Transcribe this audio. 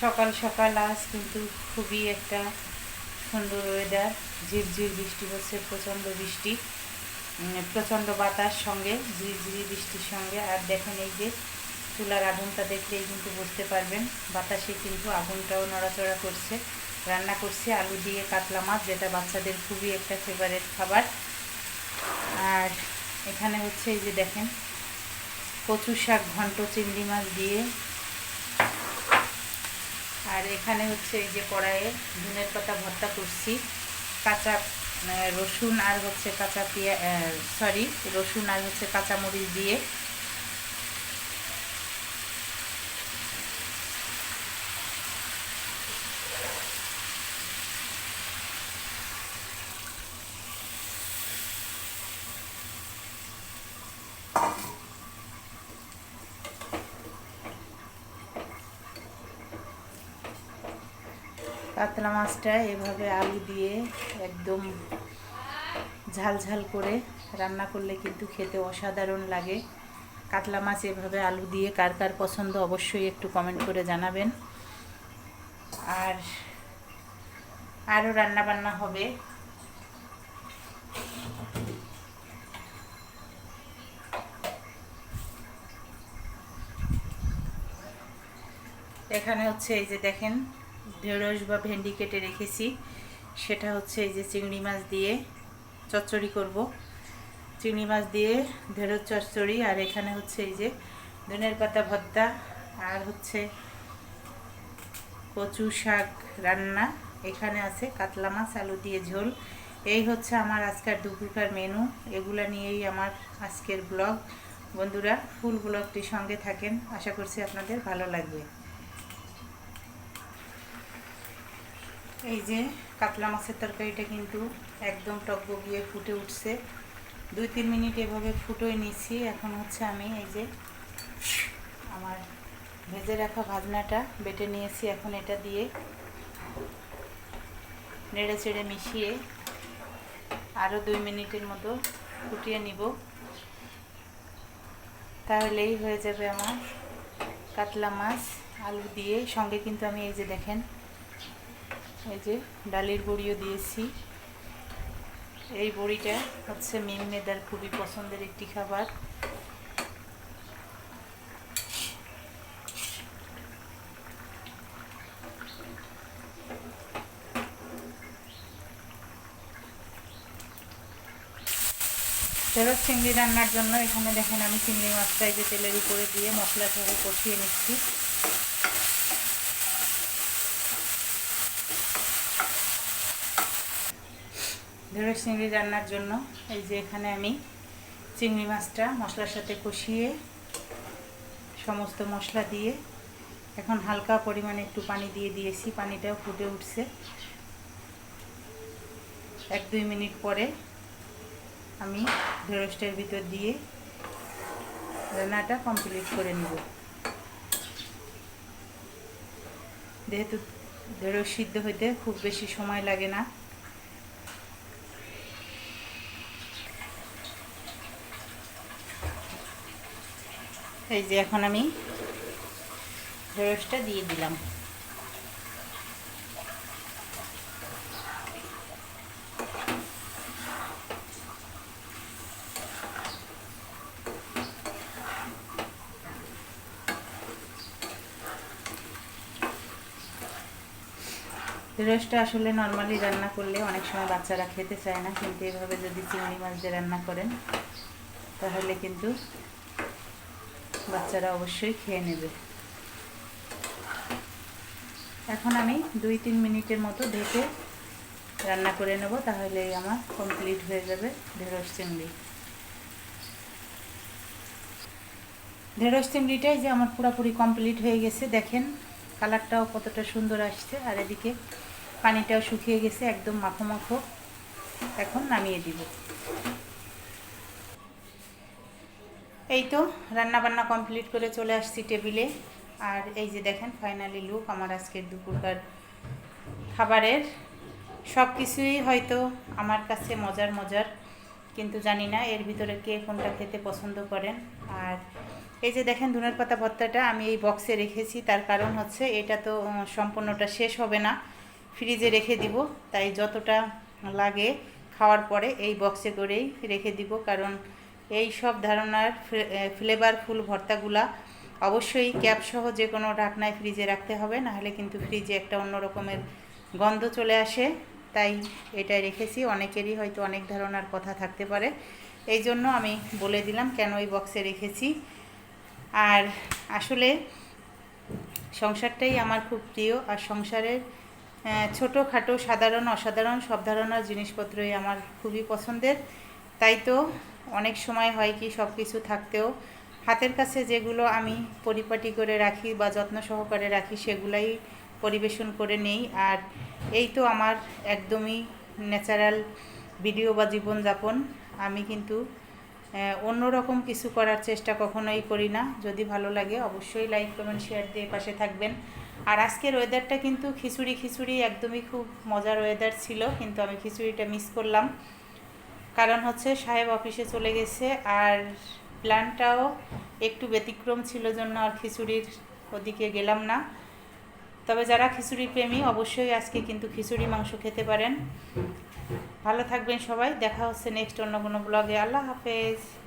সকাল সকাল আজ কিন্তু খুবই একটা সুন্দর ওয়েদার ঝিরঝির বৃষ্টি হচ্ছে, প্রচণ্ড বৃষ্টি প্রচণ্ড বাতাস সঙ্গে, ঝিরঝিরি বৃষ্টির সঙ্গে। আর দেখেন এই যে চুলার আগুনটা দেখলেই কিন্তু বুঝতে পারবেন, বাতাসে কিন্তু আগুনটাও নড়াচড়া করছে, রান্না করছি আলু দিয়ে কাতলা মাছ, যেটা বাচ্চাদের খুবই একটা ফেভারেট খাবার। আর এখানে হচ্ছে এই যে দেখেন, কচু শাক, ঘন্ট, চিংড়ি মাছ দিয়ে আর এখানে হচ্ছে এই যে কড়াইয়ে ধনের পাতা ভর্তা করছি। কাঁচা রসুন আর হচ্ছে কাঁচা পেঁয়া সরি রসুন আর হচ্ছে কাঁচামরিচ দিয়ে কাতলা মাছটা এভাবে আলু দিয়ে একদম ঝাল ঝাল করে রান্না করলে কিন্তু খেতে অসাধারণ লাগে। কাতলা মাছ এভাবে আলু দিয়ে কার কার পছন্দ অবশ্যই একটু কমেন্ট করে জানাবেন। আর আরও রান্না বান্না হবে। এখানে হচ্ছে এই যে দেখেন ঢেঁড়স বা ভেন্ডি কেটে রেখেছি। সেটা হচ্ছে এই যে চিংড়ি মাছ দিয়ে চচ্চড়ি করব। চিংড়ি মাছ দিয়ে ঢেঁড়স, চচ্চড়ি আর এখানে হচ্ছে এই যে ধনের পাতা ভর্তা আর হচ্ছে কচু শাক রান্না। এখানে আছে কাতলা মাছ, আলু দিয়ে ঝোল। এই হচ্ছে আমার আজকের দুপুরকার মেনু এগুলা নিয়েই আমার আজকের ব্লগ বন্ধুরা ফুল ব্লগটির সঙ্গে থাকেন। আশা করছি আপনাদের ভালো লাগবে। এই যে কাতলা মাছের তরকারিটা কিন্তু একদম টক গিয়ে ফুটে উঠছে। দুই, তিন মিনিট এভাবে ফুটোয় নিচ্ছি এখন হচ্ছে আমি এই যে আমার ভেজে রাখা ভাজনাটা বেটে নিয়েছি এখন এটা দিয়ে। নেড়ে চেড়ে মিশিয়ে আরও দুই মিনিটের মতো ফুটিয়ে নিব। তাহলেই হয়ে যাবে আমার কাতলা মাছ, আলু দিয়ে। সঙ্গে কিন্তু আমি এই যে দেখেন এই যে ডালের বড়িও দিয়েছি। এই বড়িটা হচ্ছে মিম মেদার খুবই পছন্দের একটি খাবার। ঢেঁড়স চিংড়ি রান্নার জন্য এখানে দেখেন আমি চিংড়ি মাছটা এই যে তেলের উপরে দিয়ে মশলা সহ কষিয়ে নিচ্ছি। ঢেঁড়স চিংড়ি রান্নার জন্য, এই যে এখানে আমি চিংড়ি মাছটা মশলার সাথে কষিয়ে সমস্ত মশলা দিয়ে এখন হালকা পরিমাণে একটু পানি দিয়ে দিয়েছি, পানিটাও ফুটে উঠছে। এক দুই মিনিট পরে আমি ঢেঁড়সটার ভিতর দিয়ে রান্নাটা কমপ্লিট করে নেব। যেহেতু ঢেঁড়স সিদ্ধ হইতে খুব বেশি সময় লাগে না এই যে এখন আমি ঢেঁড়সটা দিয়ে দিলাম। ঢেঁড়সটা আসলে নর্মালি রান্না করলে অনেক সময় বাচ্চারা খেতে চায় না, কিন্তু এভাবে যদি চিংড়ি মাছ দিয়ে রান্না করেন, তাহলে কিন্তু বাচ্চারা অবশ্যই খেয়ে নেবে। এখন আমি দুই তিন মিনিটের মতো ঢেকে রান্না করে নেব, তাহলে আমার কমপ্লিট হয়ে যাবে ঢেঁড়স চিংড়ি। ঢেঁড়স চিংড়িটাই যে আমার পুরোপুরি কমপ্লিট হয়ে গেছে, দেখেন কালারটাও কতটা সুন্দর আসছে, আর এদিকে পানিটাও শুকিয়ে গেছে, একদম মাখো মাখো। এখন নামিয়ে দিব। এই তো রান্না বান্না কমপ্লিট করে চলে আসছি টেবিলে আর এই যে দেখেন ফাইনালি লুক আমার আজকের দুপুরকার খাবারের। সব কিছুই হয়তো আমার কাছে মজার মজার, কিন্তু জানি না এর ভিতরে কে কোনটা খেতে পছন্দ করেন। আর এই যে দেখেন, ধনের পাতা ভর্তাটা আমি এই বক্সে রেখেছি। তার কারণ হচ্ছে, এটা তো সম্পূর্ণটা শেষ হবে না। ফ্রিজে রেখে দিব, তাই যতটা লাগে খাওয়ার পরে এই বক্সে করেই রেখে দিব। কারণ এই সব ধারণার ফ্লেভারফুল ভর্তাগুলা অবশ্যই ক্যাপসহ যে কোনো ঢাকনায় ফ্রিজে রাখতে হবে, নাহলে কিন্তু ফ্রিজে একটা অন্য রকমের গন্ধ চলে আসে। তাই এটাই রেখেছি। অনেকেরই হয়তো অনেক ধারণার কথা থাকতে পারে। এই জন্য আমি বলে দিলাম কেন এই বক্সে রেখেছি। আর আসলে সংসারটাই আমার খুব প্রিয়, আর সংসারের ছোটোখাটো সাধারণ, অসাধারণ সব ধরনের জিনিসপত্রই আমার খুবই পছন্দের। তাই তো অনেক সময় হয় কি সব কিছু থাকতেও। হাতের কাছে যেগুলো আমি পরিপাটি করে রাখি বা যত্ন সহকারে রাখি সেগুলাই পরিবেশন করে নেই। আর এই তো আমার একদমই ন্যাচারাল ভিডিও বা জীবনযাপন। আমি কিন্তু অন্যরকম কিছু করার চেষ্টা কখনোই করি না। যদি ভালো লাগে অবশ্যই লাইক কমেন্ট শেয়ার দিয়ে পাশে থাকবেন। আর আজকের ওয়েদারটা কিন্তু খিচুড়ি খিচুড়ি একদমই খুব মজার ওয়েদার ছিল, কিন্তু আমি খিচুড়িটা মিস করলাম। কারণ হচ্ছে সাহেব অফিসে চলে গেছে আর প্ল্যানটাও একটু ব্যতিক্রম ছিল জন্য আর খিচুড়ির ওদিকে গেলাম না। তবে যারা খিচুড়ি প্রেমী, অবশ্যই আজকে কিন্তু খিচুড়ি মাংস খেতে পারেন। ভালো থাকবেন সবাই, দেখা হচ্ছে নেক্সট অন্য কোনো ব্লগে আল্লাহ হাফেজ।